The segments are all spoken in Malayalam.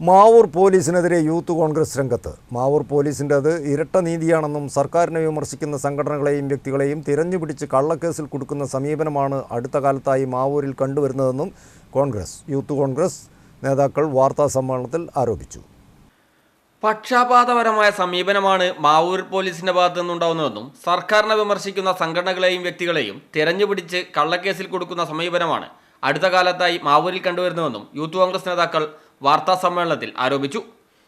മാവൂർ പോലീസിനെതിരെ യൂത്ത് കോൺഗ്രസ് രംഗത്ത്. മാവൂർ പോലീസിന്റെ അത് ഇരട്ട നീതിയാണെന്നും സർക്കാരിനെ വിമർശിക്കുന്ന സംഘടനകളെയും വ്യക്തികളെയും തിരഞ്ഞുപിടിച്ച് കള്ളക്കേസിൽ കൊടുക്കുന്ന സമീപനമാണ് അടുത്ത കാലത്തായി മാവൂരിൽ കണ്ടുവരുന്നതെന്നും കോൺഗ്രസ് യൂത്ത് കോൺഗ്രസ് നേതാക്കൾ വാർത്താ സമ്മേളനത്തിൽ ആരോപിച്ചു. പക്ഷാപാതപരമായ സമീപനമാണ് മാവൂർ പോലീസിന്റെ ഭാഗത്തു നിന്നുണ്ടാവുന്നതെന്നും സർക്കാരിനെ വിമർശിക്കുന്ന സംഘടനകളെയും വ്യക്തികളെയും തിരഞ്ഞുപിടിച്ച് കള്ളക്കേസിൽ കൊടുക്കുന്ന സമീപനമാണ് അടുത്ത കാലത്തായി മാവൂരിൽ കണ്ടുവരുന്നതെന്നും യൂത്ത് കോൺഗ്രസ് നേതാക്കൾ വാർത്താ സമ്മേളനത്തിൽ ആരോപിച്ചു.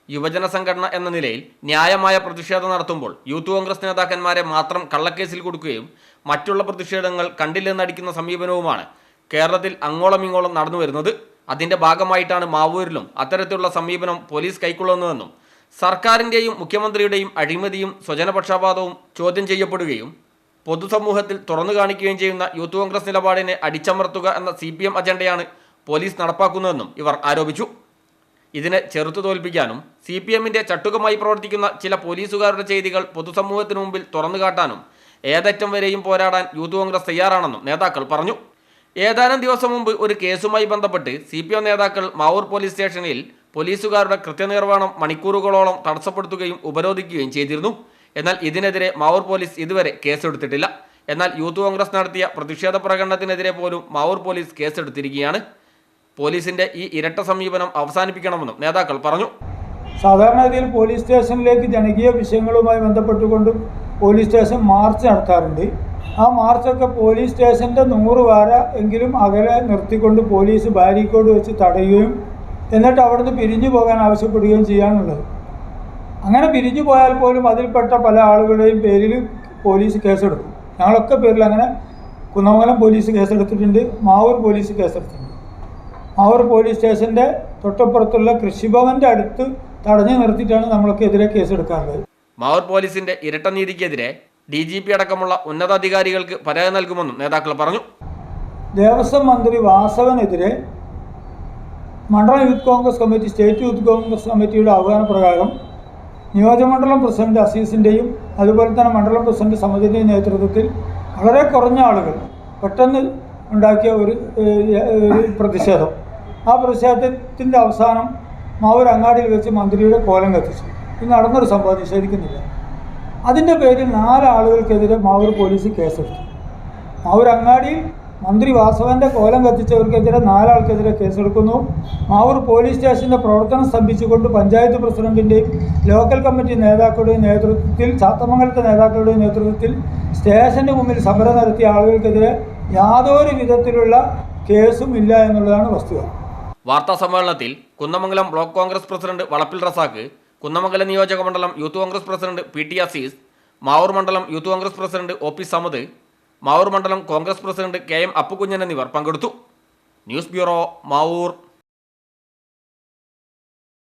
യുവജന സംഘടന എന്ന നിലയിൽ ന്യായമായ പ്രതിഷേധം നടത്തുമ്പോൾ യൂത്ത് കോൺഗ്രസ് നേതാക്കന്മാരെ മാത്രം കള്ളക്കേസിൽ കൊടുക്കുകയും മറ്റുള്ള പ്രതിഷേധങ്ങൾ കണ്ടില്ലെന്നടിക്കുന്ന സമീപനവുമാണ് കേരളത്തിൽ അങ്ങോളം ഇങ്ങോളം നടന്നു വരുന്നത്. അതിന്റെ ഭാഗമായിട്ടാണ് മാവൂരിലും അത്തരത്തിലുള്ള സമീപനം പോലീസ് കൈക്കൊള്ളുന്നതെന്നും സർക്കാരിന്റെയും മുഖ്യമന്ത്രിയുടെയും അഴിമതിയും സ്വജനപക്ഷപാതവും ചോദ്യം ചെയ്യപ്പെടുകയും പൊതുസമൂഹത്തിൽ തുറന്നു കാണിക്കുകയും ചെയ്യുന്ന യൂത്ത് കോൺഗ്രസ് നിലപാടിനെ അടിച്ചമർത്തുക എന്ന സി അജണ്ടയാണ് പോലീസ് നടപ്പാക്കുന്നതെന്നും ഇവർ ആരോപിച്ചു. ഇതിനെ ചെറുത്തു തോൽപ്പിക്കാനും സി പി എമ്മിന്റെ ചട്ടുകമായി പ്രവർത്തിക്കുന്ന ചില പോലീസുകാരുടെ ചെയ്തികൾ പൊതുസമൂഹത്തിനു മുമ്പിൽ തുറന്നു കാട്ടാനും ഏതറ്റം വരെയും പോരാടാൻ യൂത്ത് കോൺഗ്രസ് തയ്യാറാണെന്നും നേതാക്കൾ പറഞ്ഞു. ഏതാനും ദിവസം മുമ്പ് ഒരു കേസുമായി ബന്ധപ്പെട്ട് സി പി എം നേതാക്കൾ മാവൂർ പോലീസ് സ്റ്റേഷനിൽ പോലീസുകാരുടെ കൃത്യനിർവഹണം മണിക്കൂറുകളോളം തടസ്സപ്പെടുത്തുകയും ഉപരോധിക്കുകയും ചെയ്തിരുന്നു. എന്നാൽ ഇതിനെതിരെ മാവൂർ പോലീസ് ഇതുവരെ കേസെടുത്തിട്ടില്ല. എന്നാൽ യൂത്ത് കോൺഗ്രസ് നടത്തിയ പ്രതിഷേധ പ്രകടനത്തിനെതിരെ പോലും മാവൂർ പോലീസ് കേസെടുത്തിരിക്കുകയാണ്. പോലീസിന്റെ ഈ ഇരട്ട സമീപനം അവസാനിപ്പിക്കണമെന്നും നേതാക്കൾ പറഞ്ഞു. സാധാരണ സാധാരണഗതിയിൽ പോലീസ് സ്റ്റേഷനിലേക്ക് ജനകീയ വിഷയങ്ങളുമായി ബന്ധപ്പെട്ടുകൊണ്ട് പോലീസ് സ്റ്റേഷൻ മാർച്ച് നടത്താറുണ്ട്. ആ മാർച്ചൊക്കെ പോലീസ് സ്റ്റേഷന്റെ നൂറ് വാര എങ്കിലും അകലെ നിർത്തിക്കൊണ്ട് പോലീസ് ബാരിക്കോഡ് വെച്ച് തടയുകയും എന്നിട്ട് അവിടുന്ന് പിരിഞ്ഞു പോകാൻ ആവശ്യപ്പെടുകയും ചെയ്യാനുള്ളത്. അങ്ങനെ പിരിഞ്ഞു പോയാൽ പോലും അതിൽപ്പെട്ട പല ആളുകളുടെയും പേരിൽ പോലീസ് കേസെടുക്കും. ഞങ്ങളൊക്കെ പേരിൽ അങ്ങനെ കുന്നമംഗലം പോലീസ് കേസെടുത്തിട്ടുണ്ട് മാവൂർ പോലീസ് കേസെടുത്തിട്ടുണ്ട്. മാവൂർ പോലീസ് സ്റ്റേഷന്റെ തൊട്ടപ്പുറത്തുള്ള കൃഷിഭവന്റെ അടുത്ത് തടഞ്ഞു നിർത്തിയിട്ടാണ് നമ്മൾക്കെതിരെ കേസെടുക്കാറുള്ളത്. മാവൂർ പോലീസിന്റെ ഇരട്ട നീതിക്കെതിരെ ഡി ജി പി അടക്കമുള്ള ഉന്നതാധികാരികൾക്ക് പരാതി നൽകുമെന്നും നേതാക്കൾ പറഞ്ഞു. ദേവസ്വം മന്ത്രി വാസവനെതിരെ മണ്ഡലം youth Congress committee state youth Congress കമ്മിറ്റിയുടെ ആഹ്വാന പ്രകാരം നിയോജകമണ്ഡലം പ്രസിഡന്റ് അസീസിന്റെയും അതുപോലെ തന്നെ മണ്ഡലം പ്രസിഡന്റ് സമിതിന്റെയും നേതൃത്വത്തിൽ വളരെ കുറഞ്ഞ ആളുകൾ പെട്ടെന്ന് ഉണ്ടാക്കിയ ഒരു പ്രതിഷേധം. ആ പ്രതിഷേധത്തിന്റെ അവസാനം മാവൂർ അങ്ങാടിയിൽ വെച്ച് മന്ത്രിയുടെ കോലം കത്തിച്ചു. ഇത് നടന്നൊരു സംഭവം നിഷേധിക്കുന്നില്ല. അതിന്റെ പേരിൽ നാലാളുകൾക്കെതിരെ മാവൂർ പോലീസ് കേസെടുത്തു. മാവൂർ അങ്ങാടിയിൽ മന്ത്രി വാസവന്റെ കോലം കത്തിച്ചവർക്കെതിരെ നാലാൾക്കെതിരെ കേസെടുക്കുന്നു. മാവൂർ പോലീസ് സ്റ്റേഷന്റെ പ്രവർത്തനം സ്തംഭിച്ചുകൊണ്ട് പഞ്ചായത്ത് പ്രസിഡന്റിന്റെയും ലോക്കൽ കമ്മിറ്റി നേതാക്കളുടെയും നേതൃത്വത്തിൽ ചാത്തമംഗലത്തെ നേതാക്കളുടെയും നേതൃത്വത്തിൽ സ്റ്റേഷന്റെ മുമ്പിൽ സമരം നടത്തിയ ആളുകൾക്കെതിരെ യാതൊരു വിധത്തിലുള്ള കേസും ഇല്ല എന്നുള്ളതാണ് വസ്തുത. വാർത്താ സമ്മേളനത്തിൽ കുന്നമംഗലം ബ്ലോക്ക് കോൺഗ്രസ് പ്രസിഡന്റ് വളപ്പിൽ റസാക്ക് കുന്നമംഗലം നിയോജക മണ്ഡലം youth Congress president P T Azeez Mavoor മണ്ഡലം youth Congress president O P Samad Mavoor മണ്ഡലം Congress president K M Appukunjan എന്നിവർ പങ്കെടുത്തു. News bureau Mavoor.